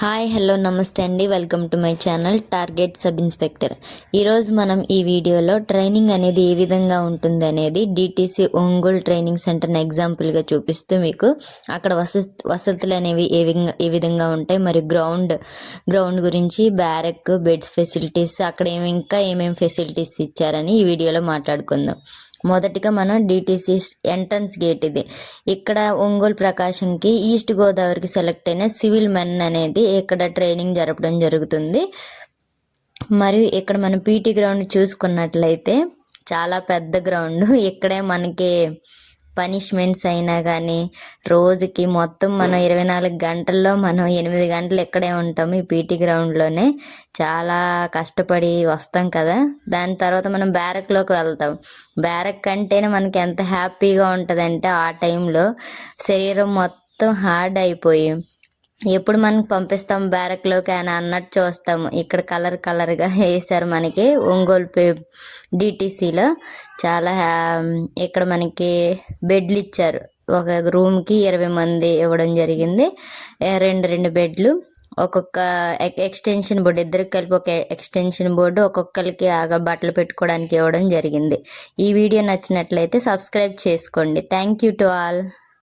Hi hello నమస్తే అండి. Welcome to my channel target sub inspector. ఈరోజు మనం ఈ వీడియోలో ట్రైనింగ్ అనేది ఏ విధంగా ఉంటుంది అనేది డిటీసీ ఒంగోలు ట్రైనింగ్ సెంటర్ని ఎగ్జాంపుల్గా చూపిస్తూ మీకు అక్కడ వసతి వసతులు అనేవి ఏ విధంగా ఏ విధంగా ఉంటాయి మరియు గ్రౌండ్ గ్రౌండ్ గురించి బ్యారెక్ బెడ్స్ ఫెసిలిటీస్ అక్కడ ఏమి ఇంకా ఏమేమి ఫెసిలిటీస్ ఇచ్చారని ఈ వీడియోలో మాట్లాడుకుందాం. మొదటిగా మనం డిటీసీ ఎంట్రన్స్ గేట్ ఇది. ఇక్కడ ఒంగోలు ప్రకాశంకి ఈస్ట్ గోదావరికి సెలెక్ట్ అయిన సివిల్ మెన్ అనేది ఇక్కడ ట్రైనింగ్ జరపడం జరుగుతుంది. మరియు ఇక్కడ మనం పీటీ గ్రౌండ్ చూసుకున్నట్లయితే చాలా పెద్ద గ్రౌండ్ ఇక్కడే మనకి పనిష్మెంట్స్ అయినా కానీ రోజుకి మొత్తం మనం ఇరవై నాలుగు గంటల్లో మనం ఎనిమిది గంటలు ఇక్కడే ఉంటాము ఈ పీటీ గ్రౌండ్లోనే. చాలా కష్టపడి వస్తాం కదా. దాని తర్వాత మనం బ్యారక్లోకి వెళ్తాం. బ్యారక్ అంటేనే మనకి ఎంత హ్యాపీగా ఉంటుందంటే ఆ టైంలో శరీరం మొత్తం హార్డ్ అయిపోయి ఎప్పుడు మనకి పంపిస్తాం బ్యారక్లోకి అని అన్నట్టు చూస్తాము. ఇక్కడ కలర్ కలర్గా వేసారు మనకి ఒంగోలు పే డిటీసీలో చాలా హ్యా- ఇక్కడ మనకి బెడ్లు ఇచ్చారు. ఒక రూమ్కి ఇరవై మంది ఇవ్వడం జరిగింది. రెండు రెండు బెడ్లు. ఒక్కొక్క ఎక్స్టెన్షన్ బోర్డు ఇద్దరికి కలిపి ఒక ఎక్స్టెన్షన్ బోర్డు ఒక్కొక్కరికి ఆగ బట్టలు పెట్టుకోవడానికి ఇవ్వడం జరిగింది. ఈ వీడియో నచ్చినట్లయితే సబ్స్క్రైబ్ చేసుకోండి. Thank you to all.